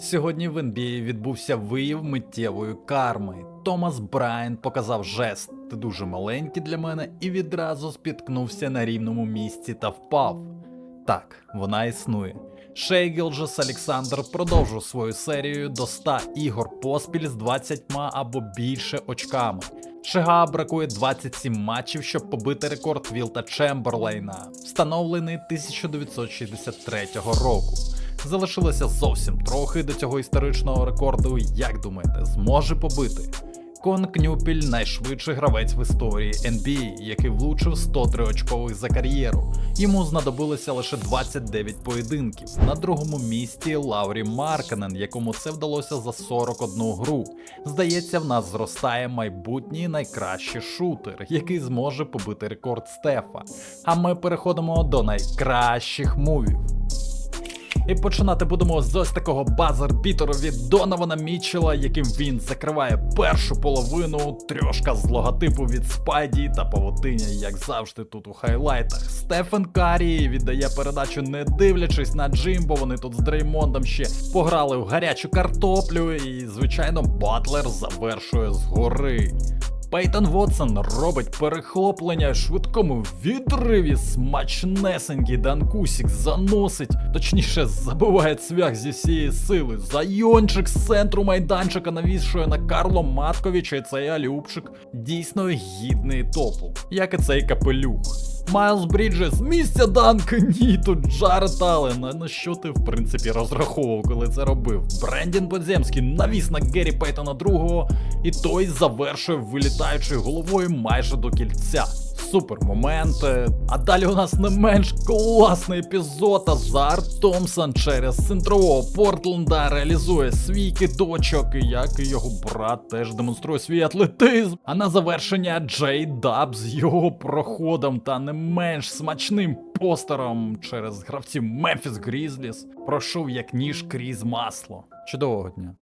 Сьогодні в NBA відбувся вияв миттєвої карми. Томас Брайан показав жест ти дуже маленький для мене і відразу спіткнувся на рівному місці та впав. Так, вона існує. Шей Гілджес Олександр продовжив свою серію до 100 ігор поспіль з 20 або більше очками. Шига бракує 27 матчів, щоб побити рекорд Вілта Чемберлейна, встановлений 1963 року. Залишилося зовсім трохи до цього історичного рекорду. Як думаєте, зможе побити? Кон Кнюпіль найшвидший гравець в історії NBA, який влучив 103 очкових за кар'єру. Йому знадобилося лише 29 поєдинків. На другому місці Лаурі Марканен, якому це вдалося за 41 гру. Здається, в нас зростає майбутній найкращий шутер, який зможе побити рекорд Стефа. А ми переходимо до найкращих мувів. І починати будемо з ось такого базер-бітеру від Донована Мітчела, яким він закриває першу половину, трьошка з логотипу від Спайді та павутиня, як завжди, тут у хайлайтах. Стефен Карі віддає передачу, не дивлячись на Джим, бо вони тут з Дреймондом ще пограли в гарячу картоплю, і, звичайно, Батлер завершує згори. Пейтон Вотсон робить перехоплення швидкому відриві смачнесенький Данкусік заносить, точніше забиває цвях зі всієї сили. Зайончик з центру майданчика навішує на Карло Матковича і цей алюбчик дійсно гідний топу, як і цей капелюх. Майлз Бріджес, місця Данка, ні, тут Джаред Аллен. На що ти в принципі розраховував, коли це робив? Брендін Подземський навіс на Геррі Пейтона другого, і той завершує вилітаючи головою майже до кільця. Супер момент. е, А далі у нас не менш класний епізод. Азар Томпсон через центрового Портленда реалізує свій кидочок, як і його брат теж демонструє свій атлетизм. А на завершення Джей Даб з його проходом та не менш смачним постером через гравців Мемфіс Грізліс пройшов як ніж крізь масло. Чудового дня.